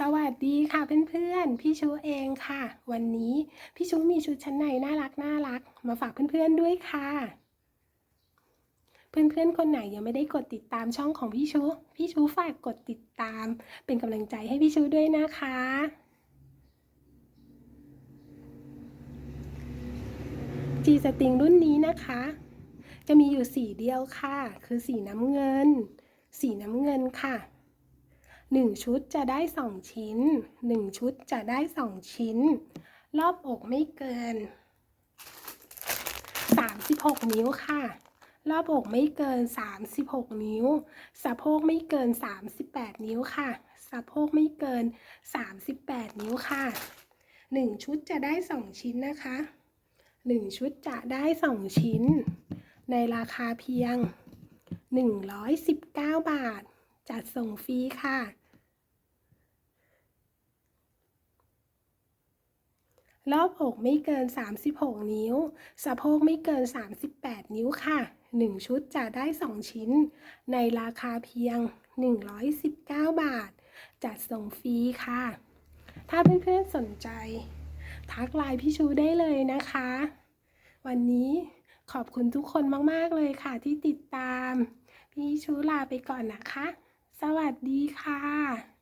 สวัสดีค่ะเพื่อนๆ พี่ชูเองค่ะ วันนี้พี่ชูมีชุดชั้นในน่ารักน่ารัก มาฝากเพื่อนๆด้วยค่ะ เพื่อนๆคนไหนยังไม่ได้กดติดตามช่องของพี่ชู พี่ชูฝากกดติดตาม เป็นกำลังใจให้พี่ชูด้วยนะคะ จีสติงรุ่นนี้นะคะ จะมีอยู่สีเดียวค่ะ คือสีน้ำเงิน สีน้ำเงินค่ะ หนึ่งชุดจะได้สองชิ้นหนึ่งชุดจะได้สองชิ้น รอบอกไม่เกินสามสิบหกนิ้วค่ะ รอบอกไม่เกินสามสิบหกนิ้ว สะโพกไม่เกินสามสิบแปดนิ้วค่ะ สะโพกไม่เกินสามสิบแปดนิ้วค่ะหนึ่งชุดจะได้สองชิ้นนะคะหนึ่งชุดจะได้สองชิ้น ในราคาเพียงหนึ่งร้อยสิบเก้าบาทจัดส่งฟรีค่ะ รอบอกไม่เกิน 36 นิ้ว สะโพกไม่เกิน 38 นิ้วค่ะ 1 ชุดจะได้ 2 ชิ้น ในราคาเพียง 119 บาท จัดส่งฟรีค่ะ ถ้าเพื่อนๆสนใจ ทักไลน์พี่ชูได้เลยนะคะ วันนี้ขอบคุณทุกคนมากๆเลยค่ะที่ติดตาม พี่ชูลาไปก่อนนะคะ สวัสดีค่ะ